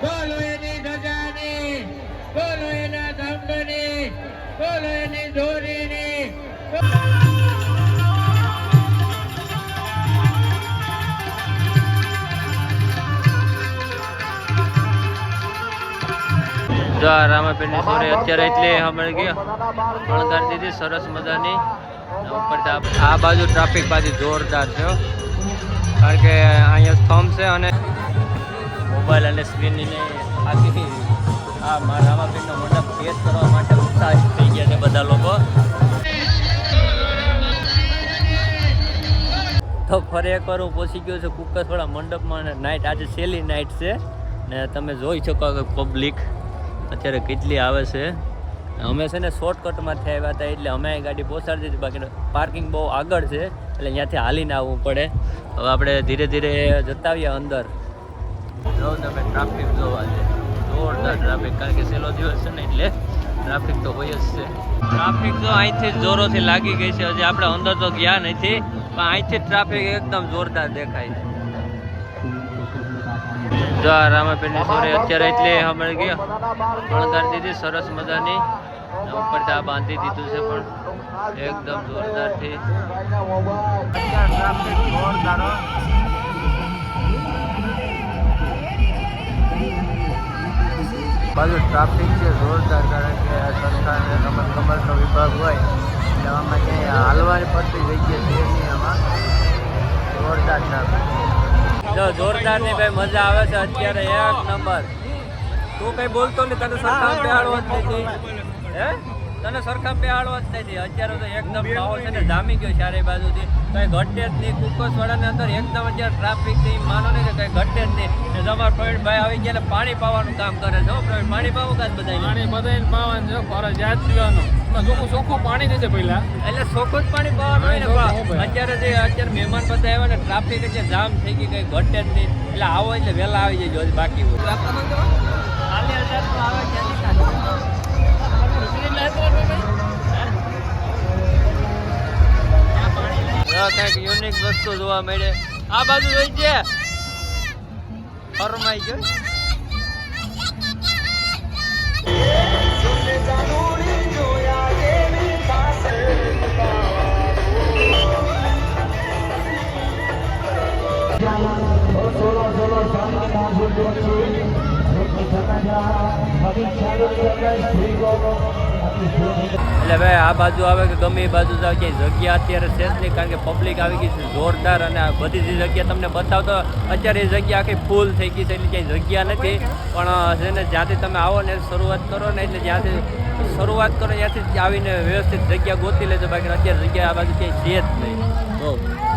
બોલો એની ધજાની, બોલો એના ધમની, બોલો એની ધોરીની. જો આ રામાપીરની સોરી અત્યારે એટલે હમણાં ગયા. શણગાર દીધી, સરસ મજાની. આ- બાજુ ટ્રાફિક પાછી જોરદાર છે કારણ કે અહીંયા સ્તંભ છે અને મોબાઈલ અને સ્ક્રીનને આખી આ મારા રામાપીરનો મંડપ ટેસ્ટ કરવા માટે ઉત્સાહિત થઈ ગયા છે બધા લોકો. તો ફરી એકવાર હું પહોંચી ગયો છું કુકસવાળા મંડપમાં નાઇટ આજે છેલ્લી નાઇટ છે. ને તમે જોઈ શકો કે પબ્લિક અત્યારે કેટલી આવે છે. અમે છે ને શોર્ટકટમાંથી આવ્યા હતા એટલે અમે ગાડી પહોંચાડી દીધી. બાકી પાર્કિંગ બહુ આગળ છે, એટલે ત્યાંથી હાલીને આવવું પડે. હવે આપણે ધીરે ધીરે જતા આવીએ અંદર. જો તમે ટ્રાફિક જોવા છે, જોરદાર ટ્રાફિક કારણ કે છેલ્લો દિવસ છે ને એટલે ટ્રાફિક તો હોય જ છે. ટ્રાફિક તો અહીંથી જોરોથી લાગી ગઈ છે. હજી આપણે અંદર તો ગયા નથી, પણ અહીંથી ટ્રાફિક એકદમ જોરદાર દેખાય છે. જો આ રામાપીરની સોરી અત્યારે એટલે હમણાં ગયા. શણગાર દીધી, સરસ મજાની. ઉપરથી આ બાંધી દીધું છે પણ એકદમ જોરદારથી. જોરદાર બાજુ ટ્રાફિક છે, જોરદાર, કારણ કે સરકારને રમત ગમતનો વિભાગ હોય, એટલે આમાં ક્યાંય હાલવાની પડતી જગ્યા છે નહીં આમાં. જોરદાર ટ્રાફિક જો જોરદારની ભાઈ મજા આવે છે, અત્યારે એક નંબર. તું કઈ બોલતો નહીં તને સરકાર બેહાડવા જ નથી. હે? તને સરખા બેહાડવો જ નથી અત્યારે તો એકદમ માહોલ છે ને જામી ગયો ચારે બાજુથી. કંઈ ઘટે જ નહીં. કુકસવાળાની અંદર એકદમ અત્યારે ટ્રાફિક છે ઈ માનો નહીં કે કંઈ ઘટે જ નહીં. ને તમારા પ્રવીણભાઈ આવી ગયા ને પાણી પાવાનું કામ કરે છે. પ્રવીણ પાણી પાવું કાજ બધા પાણી બધાને પાવાનું છે. ફરજિયાત પીવાનું ચોખ્ખું ચોખ્ખું પાણી દેશે પહેલા. એટલે ચોખ્ખું જ પાણી પાવાનું હોય ને. અત્યારે જે અત્યારે મહેમાન બધા આવ્યા ને ટ્રાફિક છે જામ થઈ ગઈ કઈ ઘટે જ નહીં. એટલે આવો એટલે વહેલા આવી જાય બાકી હોય. આવે કંઈક યુનિક વસ્તુ જોવા મળે. આ બાજુ જોઈ છે? ફરમાઈ ગયો. એટલે ભાઈ, આ બાજુ આવે કે ગમે એ બાજુ જાવ ક્યાંય જગ્યા અત્યારે છે જ નહીં, કારણ કે પબ્લિક આવી ગઈ છે, જોરદાર અને બધી જે જગ્યા તમને બતાવતો, અત્યારે એ જગ્યા આખી ફૂલ થઈ ગઈ છે, એટલે ક્યાંય જગ્યા નથી. પણ છે ને, જ્યાંથી તમે આવો ને, શરૂઆત કરો ને, એટલે જ્યાંથી શરૂઆત કરો, ત્યાંથી આવીને વ્યવસ્થિત જગ્યા ગોતી લેજો, બાકી અત્યારે જગ્યા આ બાજુ ક્યાંય છે જ નહીં.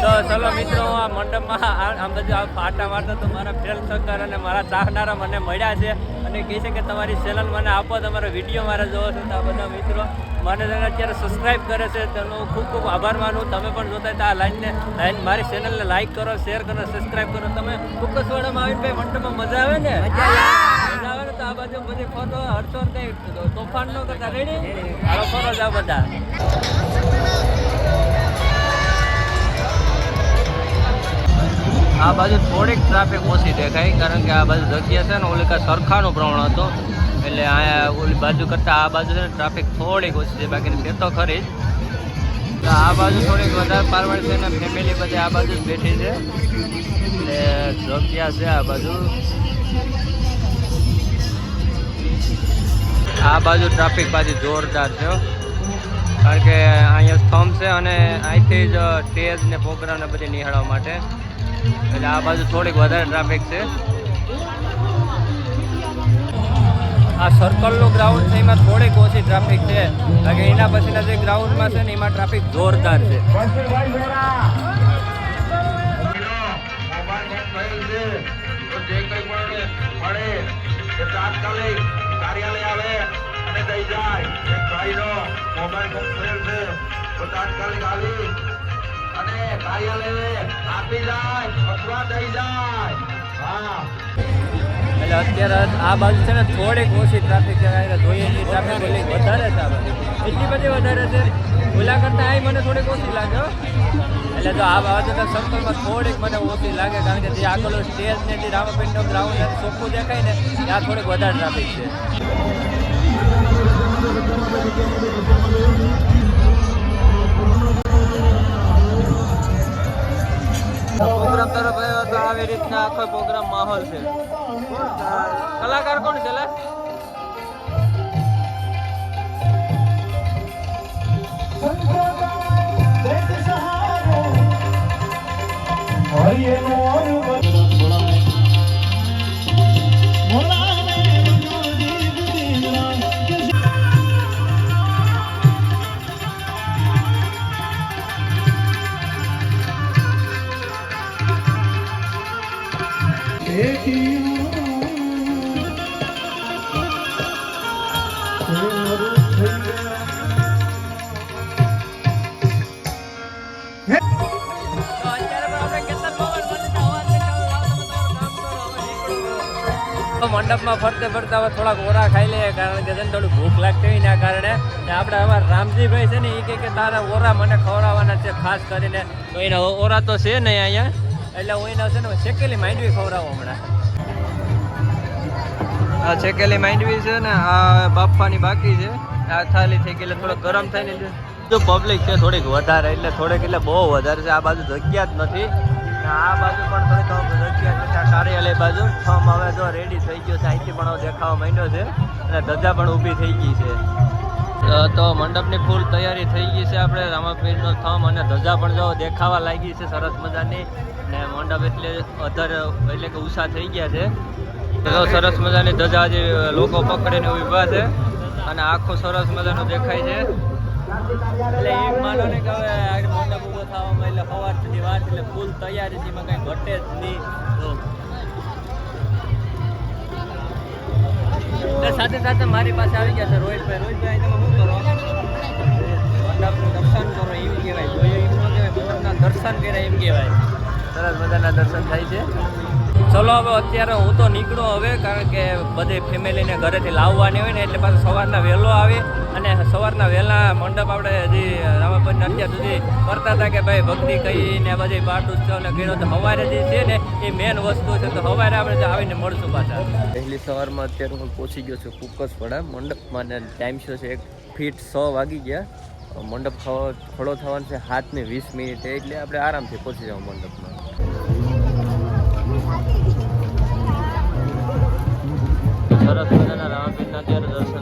તો ચલો મિત્રો આ મંડપમાં આ- આમ બધું આ પાટા મારતા તો મારા ફ્રેન્ડ સર્કલ અને મારા ચાહનારા મને મળ્યા છે અને કહે છે કે તમારી ચેનલ મને આપો તમારો વીડિયો મારે જોવો છે તો આ બધા મિત્રો મને છે અત્યારે સબસ્ક્રાઇબ કરે છે તેનો હું ખૂબ ખૂબ આભાર માનું. તમે પણ જોતા હતા આ લાઈનને લાઈન મારી ચેનલને લાઈક કરો શેર કરો સબસ્ક્રાઇબ કરો. તમે કુકસવાડામાં આવીને ભાઈ મંડપમાં મજા આવે ને? મજા આવે. ને તો આ બાજુ બધી ફોટો કંઈ તોફાન નો કરતા. રેડી ફરો જાઓ બધા. આ બાજુ થોડીક ટ્રાફિક ઓછી દેખાય કારણ કે આ બાજુ જગ્યા છે ને, ઓલી કાંઈ સરખાનું પ્રમાણ હતું. એટલે અહીંયા ઓલી બાજુ કરતાં આ બાજુ છે ને ટ્રાફિક થોડીક ઓછી છે બાકી છે તો ખરી જ. આ બાજુ થોડીક વધારે પારવાડ છે ને ફેમિલી બધી આ બાજુ બેઠી છે. એટલે જગ્યા છે આ બાજુ. આ બાજુ ટ્રાફિક બાજુ જોરદાર છે કારણ કે અહીંયા સ્તંભ છે અને અહીંથી જ સ્ટેજ ને પ્રોગ્રામ ને બધી નિહાળવા માટે. એટલે આ બાજુ થોડીક વધારે ટ્રાફિક છે. આ સર્કલનું ગ્રાઉન્ડ છે, એમાં થોડીક ઓછી ટ્રાફિક છે. કારણ કે એના પછીના જે ગ્રાઉન્ડમાં છે ને, એમાં ટ્રાફિક જોરદાર છે. એ તાત્કાલિક કાર્યાલય આવે અને દઈ જાય એક ભાઈનો મોબાઈલ બંધ છે. તો તાત્કાલિક આવી અને કાર્યાલયે આપી જાય અથવા દઈ જાય. એટલે અત્યારે આ બાજુ છે ને થોડીક ઓછી ટ્રાફિક છે, કારણ કે જોઈએ એટલી ટ્રાફિક ઓલી વધારે છે બાજુ. એટલી બધી વધારે છે. ઓલા કરતાં આ મને થોડીક ઓછી લાગે એટલે તો આ બાજુના સર્કલમાં થોડીક મને ઓછી લાગે, કારણ કે જે આગળ સ્ટેજ ને જે રામાપીરનો ગ્રાઉન્ડ ચોખ્ખું દેખાય ને, ત્યાં થોડીક વધારે ટ્રાફિક છે. તરફ આવ્યો તો આવી રીતના આખો પ્રોગ્રામ માહોલ છે. કલાકાર કોણ છે લે? મંડપમાં ફરતે ફરતા હવે થોડાક ઓરા ખાઈ લઈએ, કારણ કે છે ને થોડું ભૂખ લાગતી હોય એના કારણે. આપણે અમારા રામજીભાઈ છે ને એ કે તારા ઓરા મને ખવડાવવાના છે, ખાસ કરીને. તો એના ઓરા તો છે નહીં અહીંયા. એટલે હું એના છે ને શેકેલી માંડવી ખવડાવું હમણાં. આ શેકેલી માંડવી છે ને, આ બાફવાની બાકી છે. આ થાલી થઈ ગઈ, એટલે થોડો ગરમ ને જો પબ્લિક છે થોડીક વધારે, એટલે થોડીક એટલે બહુ વધારે છે. આ બાજુ જગ્યા જ નથી. આ બાજુ પણ થોડીક જગ્યા છે. કાર્યાલય બાજુ. થમ હવે જો રેડી થઈ ગયો છે. અહીંથી પણ દેખાવા માંડ્યો છે. અને ધજા પણ ઊભી થઈ ગઈ છે. તો મંડપની ફૂલ તૈયારી થઈ ગઈ છે આપણે રામાપીરનો થમ અને ધજા પણ જો દેખાવા લાગી છે. સરસ મજાની. ને મંડપ એટલે અધર એટલે કે ઉષા થઈ ગયા છે. તો સરસ મજાની ધજા જે લોકો પકડીને ઊભા છે અને આખું સરસ મજાનું દેખાય છે. એટલે એમ માનો ને કે હવે મંડપ ઊભો થવામાં એટલે સવાર સુધી વાત એટલે ફૂલ તૈયારી છે એમાં કઈ ઘટે જ નહીં. સાથે સાથે મારી પાસે આવી ગયા છે રોહિતભાઈ. રોહિતભાઈ તમે શું કરો? મંડપનું દર્શન કરો એમ કહેવાય. જોયું એમ ન કહેવાય દર્શન કર્યા એમ કહેવાય. સરસ મજાના દર્શન થાય છે. ચલો હવે અત્યારે હું તો નીકળો હવે, કારણ કે બધી ફેમિલીને ઘરેથી લાવવાની હોય ને, એટલે પાછું સવારના વહેલો આવે અને સવારના વહેલા મંડપ આપણે હજી રામાપીરને અત્યાર સુધી કરતા હતા કે ભાઈ ભક્તિ કઈ ને બધી પાઠ ઉત્સવ ને કર્યો તો સવારે જે છે ને, એ મેન વસ્તુ છે. તો સવારે આપણે આવીને મળશું પાછા. પહેલી સવારમાં અત્યારે હું પહોંચી ગયો છું કુકસપડા મંડપમાં ટાઈમ શો છે એક ફીટ સો વાગી ગયા. મંડપ ખડો થવાનો છે સાત વીસ મિનિટે, એટલે આપણે આરામથી પહોંચી જવું મંડપમાં. સરસ મજાના રામાપીરના અત્યારે દર્શન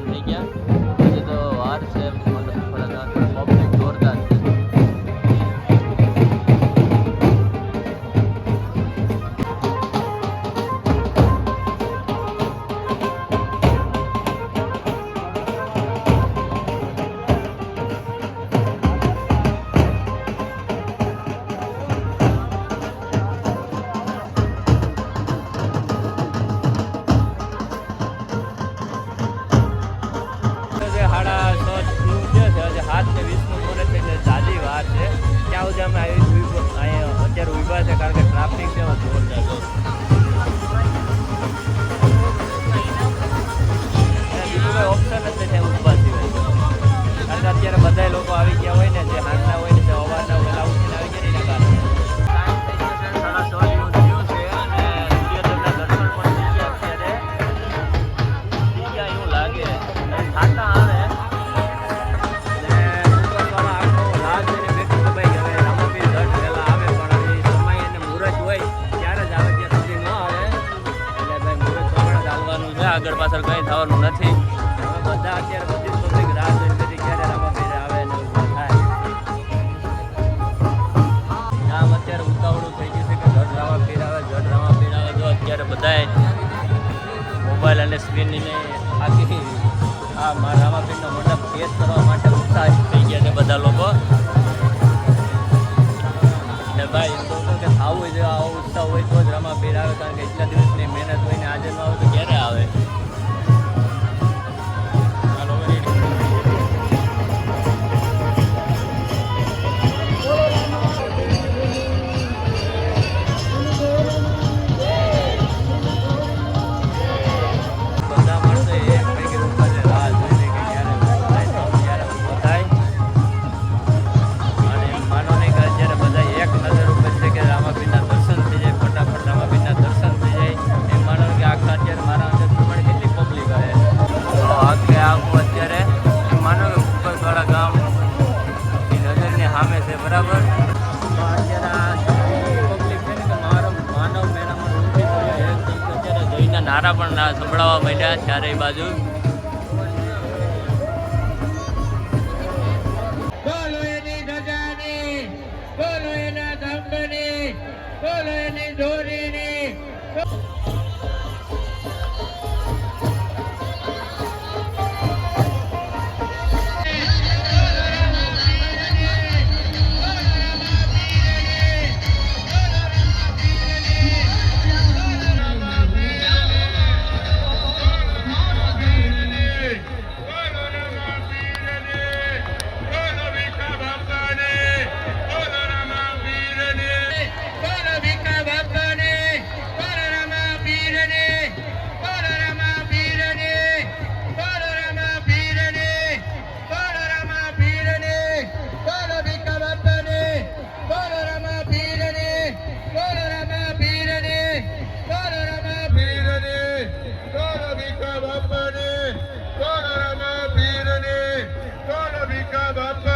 અને આગળ પાછળ કંઈ થવાનું નથી. બધા અત્યારે બધી પબ્લિક રાહ રામાપીર આવે ને અત્યારે ઉતાવળું થઈ ગયું છે કે જટ રામાપીર આવે જટ રામાપીર આવે. જો અત્યારે બધાએ મોબાઈલ અને સ્ક્રીનને આખી આ મારા રામાપીરનો મંડપ પેશ કરવા માટે ઉત્સાહિત થઈ ગયા છે બધા લોકો. ને ભાઈ તો કે થવું જોઈએ આવો ઉત્સાહ હોય તો જ ફેર આવે, કારણ કે એટલા દિવસની મહેનત હોય ને આજે ન આવે તો સંભળાવવા ચારે બાજુ. બોલો એની ધજાની બોલો એના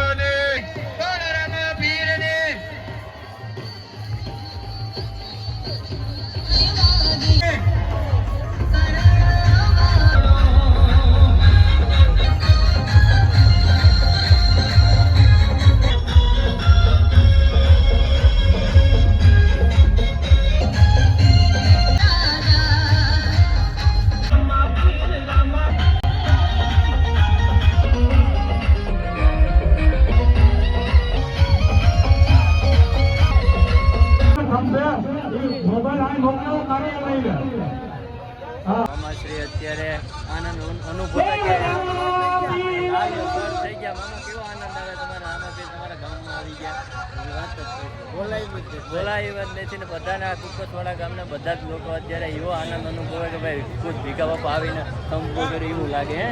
બોલાય જ નથી ને બધાના કુકસવાડા ગામના બધા જ લોકો અત્યારે એવો આનંદ અનુભવે કે ભાઈ ખુદ ભીખા બાપા આવીને સંભો કરે એવું લાગે હે?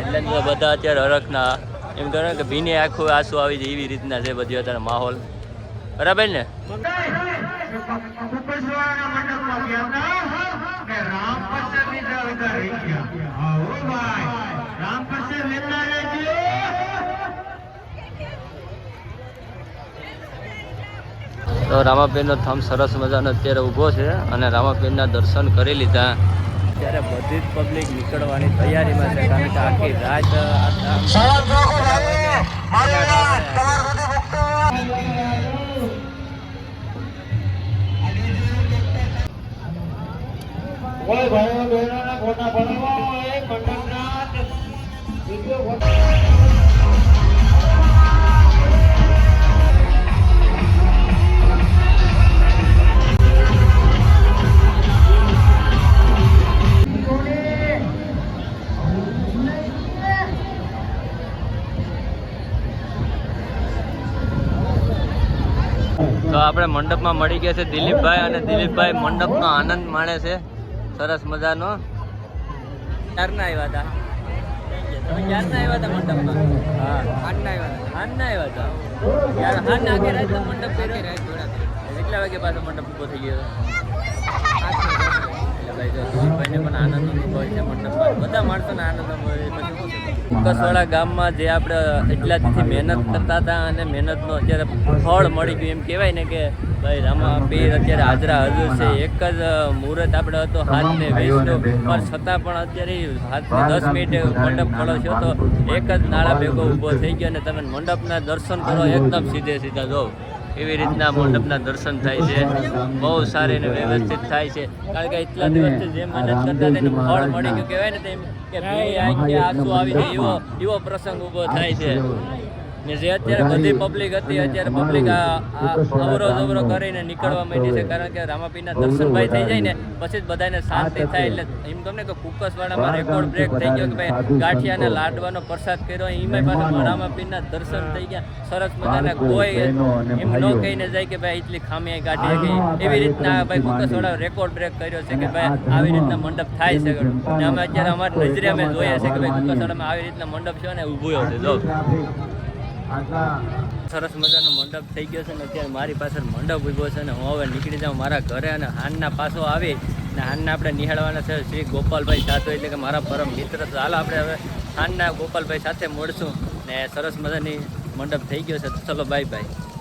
એટલે જ બધા અત્યારે હરખના. એમ કરે કે ભીને આખું આંસુ આવી જાય એવી રીતના છે બધી અત્યારે માહોલ. બરાબર ને? તો રામાપીરનો થમ સરસ મજાનો અત્યારે ઊભો છે અને રામાપીરના દર્શન કરી લીધા. ત્યારે બધી જ પબ્લિક નીકળવાની તૈયારીમાં છે કારણ કે આખી રાત કોઈ ભાઈઓ બહેનોના ફોટા બનાવો હોય મંડપના આપણે મંડપમાં મળી ગયા છે દિલીપભાઈ અને દિલીપભાઈ મંડપનો આનંદ માણે છે. સરસ મજાનો. ક્યારના આવ્યા હતા? ક્યારના આવ્યા હતા મંડપમાં? હા આવ્યા આવ્યા હતા? યાર હા નાખે રાત મંડપ કર્યો વાગે પાછો મંડપ ઊભો થઈ ગયો? આનંદ અનુભવે છે મંડપમાં બધા માણસોને આનંદ અનુભવે પછી શું કસવાડા ગામમાં જે આપણે એટલા દીથી મહેનત કરતા હતા અને મહેનતનો અત્યારે ફળ મળી ગયું એમ કહેવાય ને કે ભાઈ રામા પીર અત્યારે હાજરા હજુ છે. એક જ મુહૂર્ત આપણે હતો હાથને વેચનો પણ છતાં પણ અત્યારે હાથને દસ મિનિટે મંડપ ખડો છો તો એક જ નાળા ભેગો ઊભો થઈ ગયો અને તમે મંડપના દર્શન કરો એકદમ સીધે સીધા જો. એવી રીતના મંડપના દર્શન થાય છે. બહુ સારી અને વ્યવસ્થિત થાય છે. કારણ કે એટલા દિવસથી જે મહેનત કરતા તેનું ફળ મળી ગયું કહેવાય ને તેમ કે આંખે આંસુ આવી જાય એવો એવો પ્રસંગ ઊભો થાય છે. ને જે અત્યારે બધી પબ્લિક હતી અત્યારે પબ્લિક અવરો જવરો કરીને નીકળવા માંડી છે. કારણ કે રામાપીરના દર્શન ભાઈ થઈ જાય ને પછી જ બધાને શાંતિ થાય એટલે એમ તમને કે કુકસવાડામાં રેકોર્ડ બ્રેક થઈ ગયો કે ભાઈ ગાંઠિયાને લાડવાનો પ્રસાદ કર્યો એમાં પાછા રામાપીના દર્શન થઈ ગયા. સરસ મજાના કોઈ એમ ન કહીને જાય કે ભાઈ એટલી ખામી ગાંઠી ગઈ એવી રીતના ભાઈ કુકસવાડા રેકોર્ડ બ્રેક કર્યો છે કે ભાઈ આવી રીતના મંડપ થાય છે અમે અત્યારે અમારી નજરે અમે જોઈએ છે કે ભાઈ કુકસવાડામાં આવી રીતના મંડપ છે ને ઊભો છે. જો. સરસ મજાનો મંડપ થઈ ગયો છે ને અત્યારે મારી પાછળ મંડપ ઊભો છે ને હું હવે નીકળી જાઉં મારા ઘરે અને હાનના પાછો આવી ને હાનને આપણે નિહાળવાના છે શ્રી ગોપાલભાઈ સાતો, એટલે કે મારા પરમ મિત્ર ચાલો આપણે હવે હાનના ગોપાલભાઈ સાથે મળશું ને સરસ મજાની મંડપ થઈ ગયો છે. તો ચલો બાય બાય